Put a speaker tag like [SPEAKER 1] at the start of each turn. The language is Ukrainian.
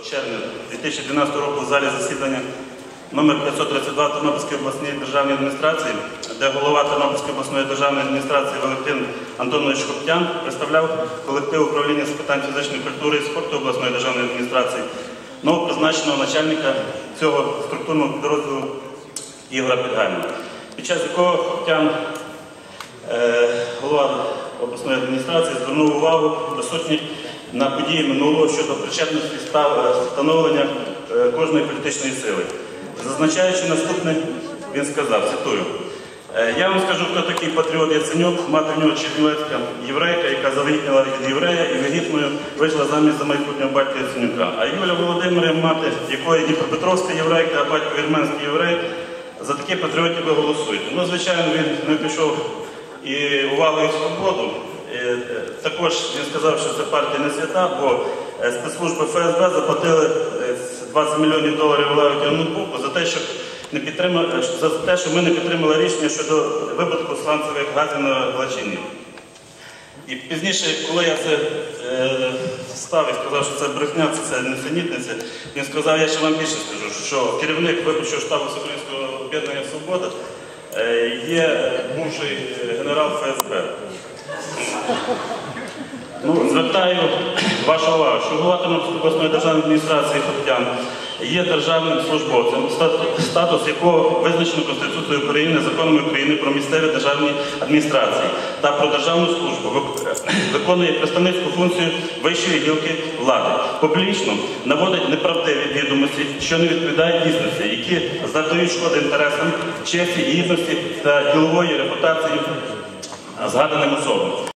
[SPEAKER 1] червня 2012 року в залі засідання номер 532 Тернопільської обласної державної адміністрації, де голова Тернопільської обласної державної адміністрації Валентин Антонович Хоптян представляв колектив управління з питань фізичної культури і спорту обласної державної адміністрації, новопризначеного начальника цього структурного підрозділу Ігора Підгайна, під час якого Хоптян Е, голова обласної адміністрації звернув увагу присутніх на події минулого щодо причетності е, становлення е, кожної політичної сили. Зазначаючи наступне, він сказав, цитую, «Е, я вам скажу, хто такий патріот Яценюк, мати в нього чернівецька єврейка, яка завагітніла від єврея і вагітною вийшла замість за майбутнього батька Яценюка. А Юля Володимирівна, мати якої Дніпропетровська єврейка, а батько вірменський єврей, за такі патріотів ви голосуєте. Ну, звичайно, він не пішов і увагу і свободу. Е, е, Також він сказав, що це партія не свята, бо е, спецслужби ФСБ заплатили е, 20 мільйонів доларів Тягнутбуку за те, що не за те, що ми не підтримали рішення щодо випадку сланцевих газів на Галачині. І пізніше, коли я це е, став і сказав, що це брехня, це, це несенітниця, він сказав, я ще вам більше скажу, що керівник виборчого штабу Всеукраїнського об'єднання Свобода е, є бувший генерал ФСБ. Ну, звертаю вашу увагу, що голова обласної державної адміністрації Хоптян є державним службовцем, статус якого визначено Конституцією України, законами України про місцеві державні адміністрації та про державну службу, виконує представницьку функцію вищої гілки влади. Публічно наводить неправдиві відомості, що не відповідають дійсності, які завдають шкоди інтересам, честі, гідності та ділової репутації згаданим особам.